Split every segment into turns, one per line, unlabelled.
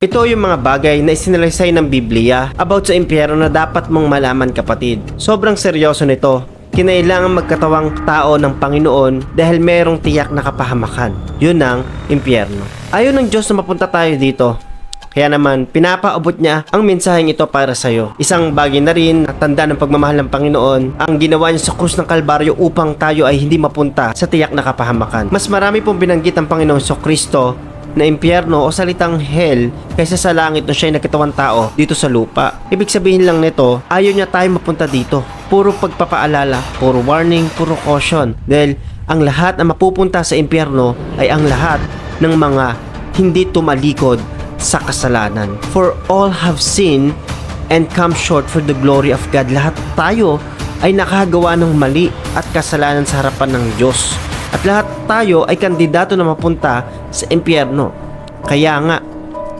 Ito yung mga bagay na isinalaysay ng Biblia about sa impyerno na dapat mong malaman kapatid. Sobrang seryoso nito. Kinailangan magkatawang tao ng Panginoon dahil merong tiyak na kapahamakan. Yun ang impyerno. Ayaw ng Diyos na mapunta tayo dito. Kaya naman, pinapaabot niya ang mensaheng ito para sa iyo. Isang bagay na rin, at tanda ng pagmamahal ng Panginoon, ang ginawa niya sa krus ng Kalbaryo upang tayo ay hindi mapunta sa tiyak na kapahamakan. Mas marami pong binanggit ang Panginoon sa Kristo na impyerno o salitang hell kaysa sa langit na siya'y nagkatawang tao dito sa lupa. Ibig sabihin lang nito, ayaw niya tayo mapunta dito. Puro pagpapaalala, puro warning, puro caution. Dahil ang lahat na mapupunta sa impyerno ay ang lahat ng mga hindi tumalikod sa kasalanan. For all have sinned and come short for the glory of God. Lahat tayo ay nakagawa ng mali at kasalanan sa harapan ng Diyos. At lahat tayo ay kandidato na mapunta sa impyerno. Kaya nga,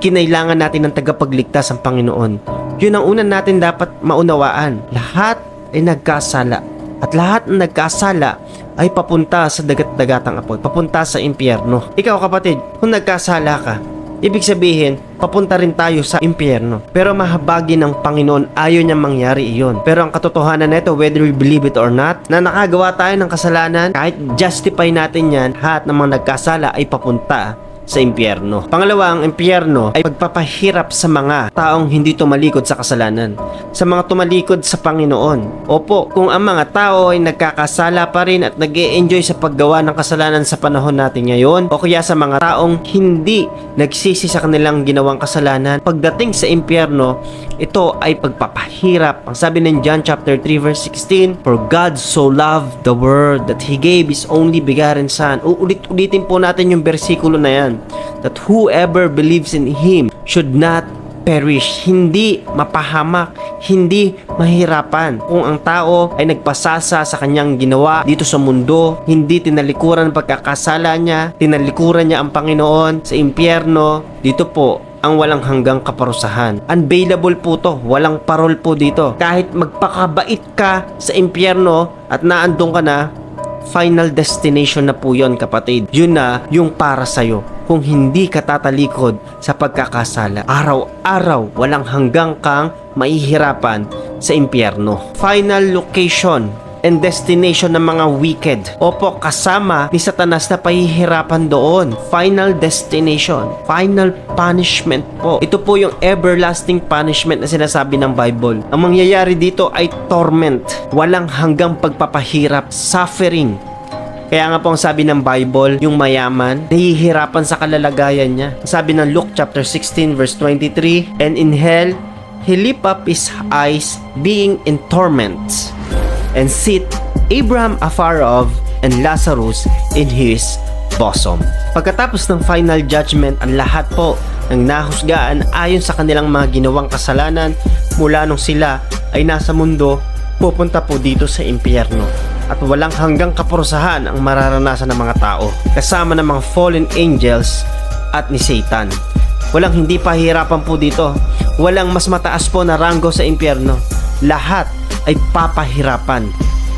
kinailangan natin ng tagapagligtas ang Panginoon. Yun ang una natin dapat maunawaan. Lahat ay nagkasala. At lahat ng nagkasala ay papunta sa dagat-dagatang apoy, papunta sa impyerno. Ikaw kapatid, kung nagkasala ka, Ibig sabihin, papunta rin tayo sa impyerno. Pero mahabagi ng Panginoon, ayaw niya mangyari iyon. Pero ang katotohanan nito, whether we believe it or not, na nakagawa tayo ng kasalanan, kahit justify natin yan, lahat ng mga nagkasala ay papunta sa impyerno. Pangalawa, ang impyerno ay pagpapahirap sa mga taong hindi tumalikod sa kasalanan. Sa mga tumalikod sa Panginoon. Opo, kung ang mga tao ay nagkakasala pa rin at nag enjoy sa paggawa ng kasalanan sa panahon natin ngayon, o kaya sa mga taong hindi nagsisi sa kanilang ginawang kasalanan, pagdating sa impyerno, ito ay pagpapahirap. Ang sabi ng John chapter 3 verse 16, For God so loved the world that He gave His only begotten Son. Uulit-ulitin po natin yung bersikulo na yan. That whoever believes in Him should not perish, hindi mapahamak, hindi mahirapan. Kung ang tao ay nagpasasa sa kanyang ginawa dito sa mundo, hindi tinalikuran ang pagkakasala niya, tinalikuran niya ang Panginoon sa impyerno, dito po ang walang hanggang kaparusahan. Unbailable po to, walang parol po dito. Kahit magpakabait ka sa impyerno at naandun ka na, final destination na po yon kapatid. Yun na yung para sa'yo. Kung hindi ka tatalikod sa pagkakasala, araw-araw walang hanggang kang mahihirapan sa impyerno. Final location and destination ng mga wicked. Opo, kasama ni Satanas na pahihirapan doon. Final destination. Final punishment po. Ito po yung everlasting punishment na sinasabi ng Bible. Ang mangyayari dito ay torment. Walang hanggang pagpapahirap, suffering. Kaya nga po ang sabi ng Bible, yung mayaman, nahihirapan sa kalalagayan niya. Sabi ng Luke chapter 16 verse 23, And in hell, he lift up his eyes being in torments and sit Abraham afar off and Lazarus in his bosom. Pagkatapos ng final judgment, ang lahat po ng nahusgaan ayon sa kanilang mga ginawang kasalanan mula nung sila ay nasa mundo, pupunta po dito sa impyerno. At walang hanggang kaparusahan ang mararanasan ng mga tao kasama ng mga fallen angels at ni Satan. Walang hindi pahirapan po dito. Walang mas mataas po na ranggo sa impyerno. Lahat ay papahirapan.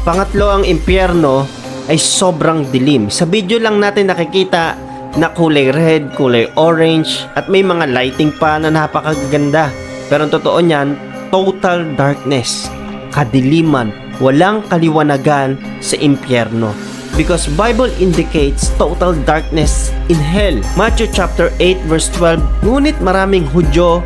Pangatlo ang impyerno ay sobrang dilim. Sa video lang natin nakikita na kulay red, kulay orange at may mga lighting pa na napakaganda. Pero ang totoo niyan, total darkness, kadiliman, walang kaliwanagan sa impyerno. Because Bible indicates total darkness in hell. Matthew chapter 8 verse 12, Ngunit maraming Hudyo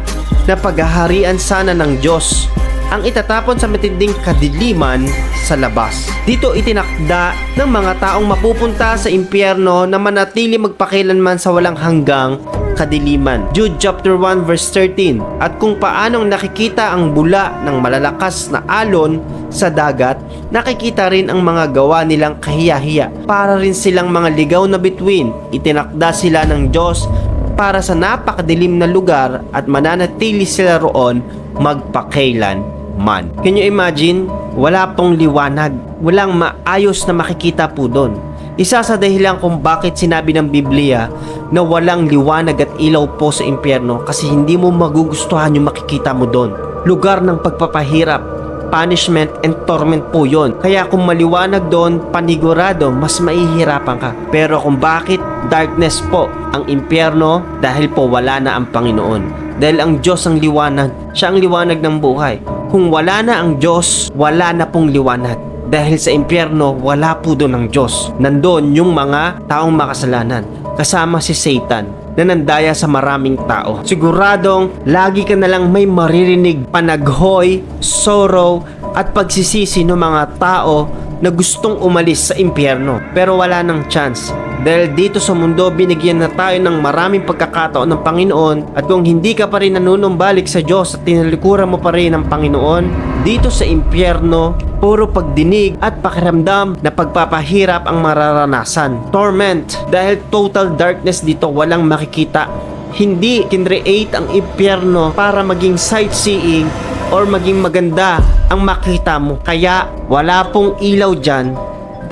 na paghaharian sana ng Diyos ang itatapon sa matinding kadiliman sa labas. Dito itinakda ng mga taong mapupunta sa impyerno na manatili magpakilanman sa walang hanggang kadiliman. Jude chapter 1 verse 13 At kung paanong nakikita ang bula ng malalakas na alon sa dagat, nakikita rin ang mga gawa nilang kahiya-hiya. Para rin silang mga ligaw na bituin, itinakda sila ng Diyos para sa napakadilim na lugar at mananatili sila roon magpakailan man. Can you imagine? Wala pong liwanag. Walang maayos na makikita po doon. Isa sa dahilan kung bakit sinabi ng Biblia na walang liwanag at ilaw po sa impyerno kasi hindi mo magugustuhan yung makikita mo doon. Lugar ng pagpapahirap, punishment and torment po yon. Kaya kung maliwanag doon, panigurado, mas mahihirapan ka. Pero kung bakit darkness po ang impyerno, dahil po wala na ang Panginoon. Dahil ang Diyos ang liwanag, siya ang liwanag ng buhay. Kung wala na ang Diyos, wala na pong liwanag. Dahil sa impyerno, wala po doon ang Diyos. Nandun yung mga taong makasalanan. Kasama si Satan na nandaya sa maraming tao. Siguradong lagi ka na lang may maririnig panaghoy, sorrow, at pagsisisi ng mga tao na gustong umalis sa impyerno. Pero wala nang chance. Dahil dito sa mundo, binigyan na tayo ng maraming pagkakataon ng Panginoon at kung hindi ka pa rin nanunumbalik sa Diyos at tinalikuran mo pa rin ang Panginoon, dito sa impyerno, puro pagdinig at pakiramdam na pagpapahirap ang mararanasan. Torment, dahil total darkness dito, walang makikita. Hindi kinreate ang impyerno para maging sightseeing or maging maganda ang makita mo. Kaya wala pong ilaw dyan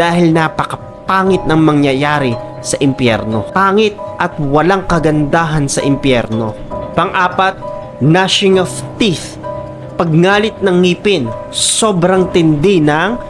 dahil napakapangit ng mangyayari sa impyerno. Pangit at walang kagandahan sa impyerno. Pang-apat, gnashing of teeth. Pagngalit ng ngipin. Sobrang tindi ng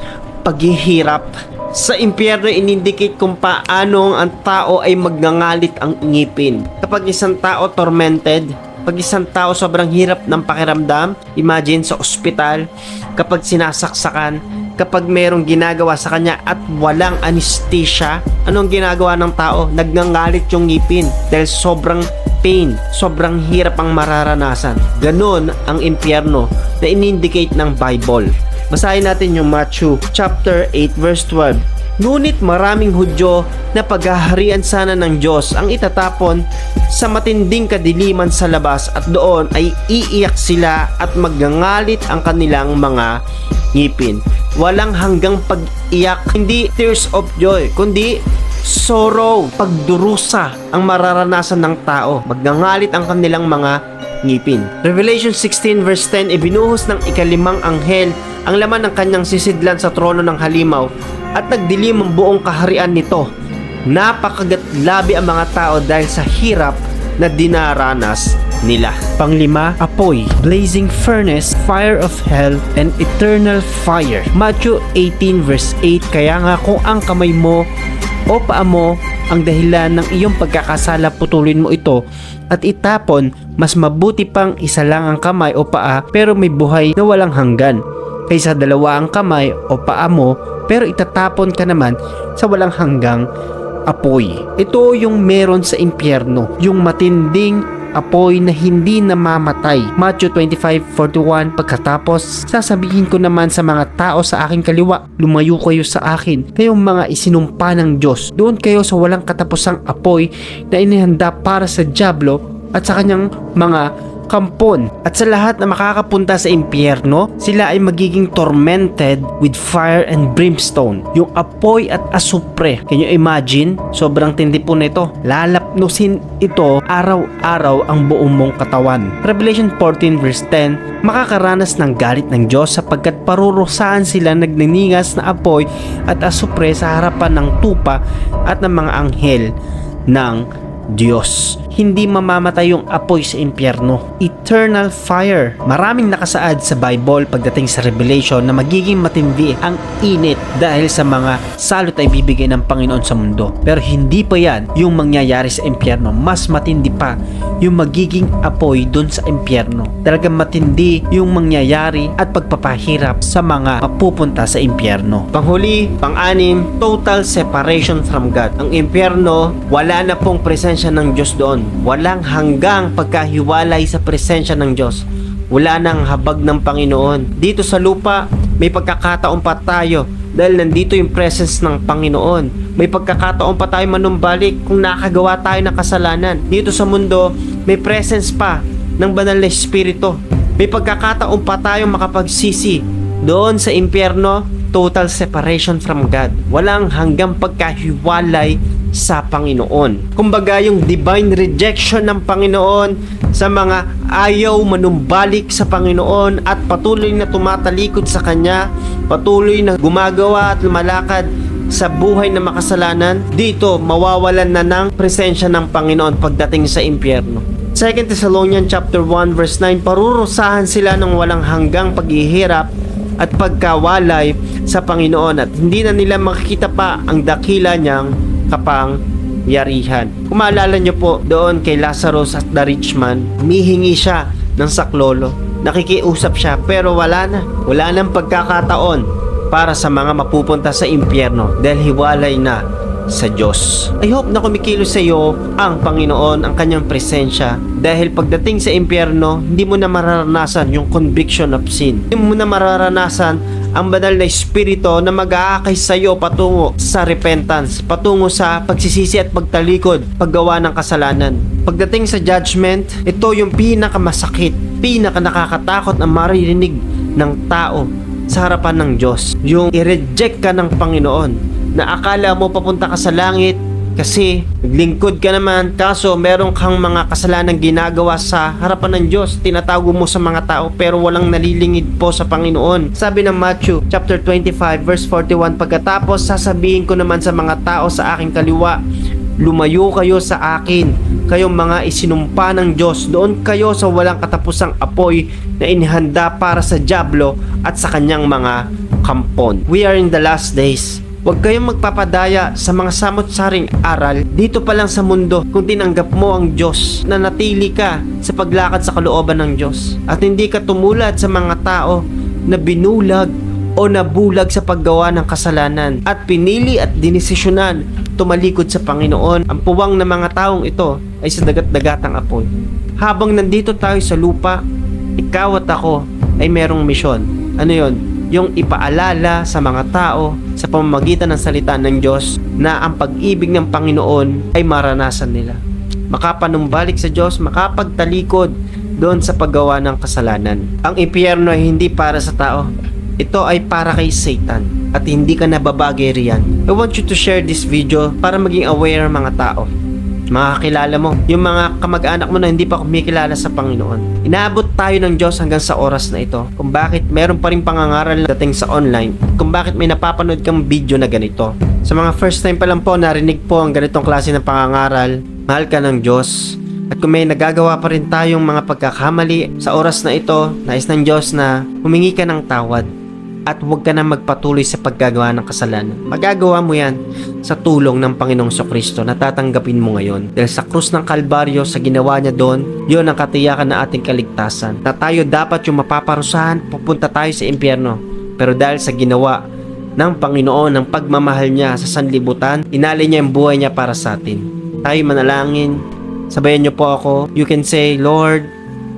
paghihirap. Sa impyerno, inindicate kung paano ang tao ay magngangalit ang ngipin. Kapag isang tao tormented, pag isang tao sobrang hirap ng pakiramdam, imagine sa ospital, kapag sinasaksakan, kapag merong ginagawa sa kanya at walang anesthesia, anong ginagawa ng tao? Nagngangalit yung ngipin dahil sobrang pain, sobrang hirap ang mararanasan. Ganon ang impyerno na inindicate ng Bible. Basahin natin yung Matthew chapter 8 verse 12. Ngunit maraming Hudyo na paghaharian sana ng Diyos ang itatapon sa matinding kadiliman sa labas at doon ay iiyak sila at magngangalit ang kanilang mga ngipin. Walang hanggang pag-iyak, hindi tears of joy, kundi sorrow, pagdurusa ang mararanasan ng tao. Magngangalit ang kanilang mga ngipin. Revelation 16 verse 10, ibinuhos ng ikalimang anghel ang laman ng kanyang sisidlan sa trono ng halimaw at nagdilim ang buong kaharian nito. Napakagatlabi ang mga tao dahil sa hirap na dinaranas nila. Panglima, apoy, blazing furnace, fire of hell, and eternal fire. Matthew 18 verse 8, kaya nga kung ang kamay mo o paa mo ang dahilan ng iyong pagkakasala putulin mo ito at itapon, mas mabuti pang isa lang ang kamay o paa pero may buhay na walang hanggan kaysa dalawa ang kamay o paa mo pero itatapon ka naman sa walang hanggang apoy. Ito yung meron sa impyerno, yung matinding apoy na hindi namamatay. Matthew 25:41 Pagkatapos, sasabihin ko naman sa mga tao sa aking kaliwa, lumayo kayo sa akin, kayong mga isinumpa ng Diyos. Doon kayo sa walang katapusang apoy na inihanda para sa Diablo at sa kanyang mga kampon. At sa lahat na makakapunta sa impyerno, sila ay magiging tormented with fire and brimstone. Yung apoy at asupre. Can you imagine? Sobrang tindi po nito. Lalapnusin ito araw-araw ang buong mong katawan. Revelation 14 verse 10, makakaranas ng galit ng Diyos sapagkat parurusahan sila nagniningas na apoy at asupre sa harapan ng tupa at ng mga anghel ng Diyos. Hindi mamamatay yung apoy sa impyerno. Eternal fire. Maraming nakasaad sa Bible pagdating sa Revelation na magiging matindi ang init dahil sa mga salot ay bibigay ng Panginoon sa mundo. Pero hindi pa yan yung mangyayari sa impyerno. Mas matindi pa yung magiging apoy dun sa impyerno. Talagang matindi yung mangyayari at pagpapahirap sa mga mapupunta sa impyerno. Panghuli, pang-anim, total separation from God. Ang impyerno, wala na pong presensya ng Diyos doon. Walang hanggang pagkahiwalay sa presensya ng Diyos. Wala nang habag ng Panginoon. Dito sa lupa, may pagkakataon pa tayo dahil nandito yung presence ng Panginoon. May pagkakataon pa tayo manumbalik kung nakagawa tayo ng kasalanan. Dito sa mundo, may presence pa ng banal na Espiritu. May pagkakataon pa tayong makapagsisi. Doon sa impyerno, total separation from God. Walang hanggang pagkahiwalay sa Panginoon. Kumbaga yung divine rejection ng Panginoon sa mga ayaw manumbalik sa Panginoon at patuloy na tumatalikod sa Kanya, patuloy na gumagawa at lumalakad sa buhay na makasalanan, dito mawawalan na ng presensya ng Panginoon pagdating sa impyerno. 2 Thessalonians chapter 1 verse 9 parurusahan sila ng walang hanggang paghihirap at pagkawalay sa Panginoon at hindi na nila makikita pa ang dakila niyang kapangyarihan. Kung maalala niyo po doon kay Lazarus at the rich man, humihingi siya ng saklolo. Nakikiusap siya pero wala na. Wala nang pagkakataon para sa mga mapupunta sa impyerno dahil hiwalay na sa Diyos. I hope na kumikilos sa iyo ang Panginoon, ang kanyang presensya dahil pagdating sa impyerno, hindi mo na mararanasan yung conviction of sin. Hindi mo na mararanasan ang banal na espiritu na mag-aakay sa iyo patungo sa repentance, patungo sa pagsisisi at pagtalikod, paggawa ng kasalanan. Pagdating sa judgment, ito yung pinakamasakit, pinaka nakakatakot na maririnig ng tao sa harapan ng Diyos. Yung i-reject ka ng Panginoon na akala mo papunta ka sa langit kasi naglingkod ka naman kaso meron kang mga kasalanang ginagawa sa harapan ng Diyos. Tinatago mo sa mga tao pero walang nalilingid po sa Panginoon. Sabi ng Matthew chapter 25 verse 41 pagkatapos sasabihin ko naman sa mga tao sa aking kaliwa lumayo kayo sa akin. Kayong mga isinumpa ng Diyos. Doon kayo sa walang katapusang apoy na inihanda para sa Diablo at sa kanyang mga kampon. We are in the last days Huwag kayong magpapadaya sa mga samot-saring aral dito pa lang sa mundo kung tinanggap mo ang Diyos na natili ka sa paglakad sa kalooban ng Diyos at hindi ka tumulad sa mga tao na binulag o nabulag sa paggawa ng kasalanan at pinili at dinesisyonan tumalikod sa Panginoon. Ang puwang ng mga taong ito ay sa dagat-dagatang apoy. Habang nandito tayo sa lupa, ikaw at ako ay merong misyon. Ano yon? Yung ipaalala sa mga tao sa pamamagitan ng salita ng Diyos na ang pag-ibig ng Panginoon ay maranasan nila. Makapanumbalik sa Diyos, makapagtalikod doon sa paggawa ng kasalanan. Ang impyerno ay hindi para sa tao. Ito ay para kay Satan at hindi ka nababagay riyan. I want you to share this video para maging aware ang mga tao makakilala mo. Yung mga kamag-anak mo na hindi pa kumikilala sa Panginoon. Inaabot tayo ng Diyos hanggang sa oras na ito. Kung bakit meron pa rin pangangaral dating sa online. Kung bakit may napapanood kang video na ganito. Sa mga first time pa lang po narinig po ang ganitong klase ng pangangaral. Mahal ka ng Diyos. At kung may nagagawa pa rin tayong mga pagkakamali sa oras na ito, nais ng Diyos na humingi ka ng tawad at huwag ka na magpatuloy sa paggagawa ng kasalanan. Magagawa mo yan sa tulong ng Panginoong Kristo na tatanggapin mo ngayon. Dahil sa krus ng Kalbaryo, sa ginawa niya doon, yon ang katiyakan na ating kaligtasan. Na tayo dapat yung mapaparusahan, pupunta tayo sa impyerno. Pero dahil sa ginawa ng Panginoon, ng pagmamahal niya sa sanlibutan, inali niya yung buhay niya para sa atin. Tayo manalangin, sabayan niyo po ako. You can say, Lord,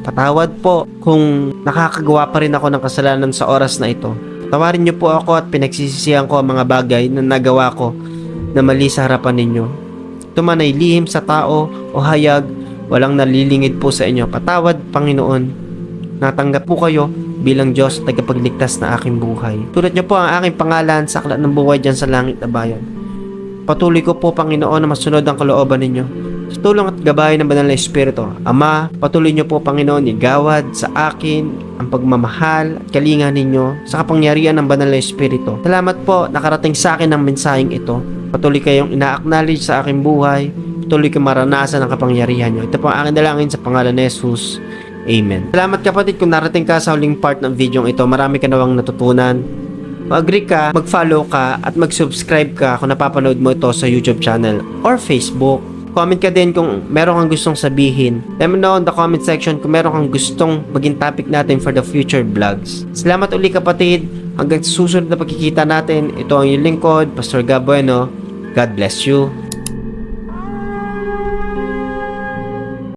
patawad po kung nakakagawa pa rin ako ng kasalanan sa oras na ito. Tawarin niyo po ako at pinagsisisihan ko ang mga bagay na nagawa ko na mali sa harapan ninyo. Ito man ay lihim sa tao o hayag, walang nalilingid po sa inyo. Patawad, Panginoon. Natanggap po kayo bilang Diyos at tagapagligtas na aking buhay. Tulad niyo po ang aking pangalan sa aklat ng buhay dyan sa langit na bayan. Patuloy ko po, Panginoon, na masunod ang kalooban ninyo. Sa tulong at gabay ng banal na Espiritu, Ama, patuloy niyo po, Panginoon, igawad sa akin ang pagmamahal at kalinga ninyo sa kapangyarihan ng banal na Espiritu. Salamat po, nakarating sa akin ang mensaheng ito. Patuloy kayong ina-acknowledge sa aking buhay. Patuloy kayong maranasan ang kapangyarihan niyo. Ito po ang aking dalangin sa pangalan ni Jesus. Amen. Salamat kapatid kung narating ka sa huling part ng video ito. Marami ka nawang natutunan. Mag-agree ka, mag-follow ka, at mag-subscribe ka kung napapanood mo ito sa YouTube channel or Facebook. Comment ka din kung meron kang gustong sabihin. Let me know in the comment section kung meron kang gustong maging topic natin for the future vlogs. Salamat uli kapatid. Hanggang susunod na pagkikita natin, ito ang yung lingkod, Pastor Gab Bueno. God bless you.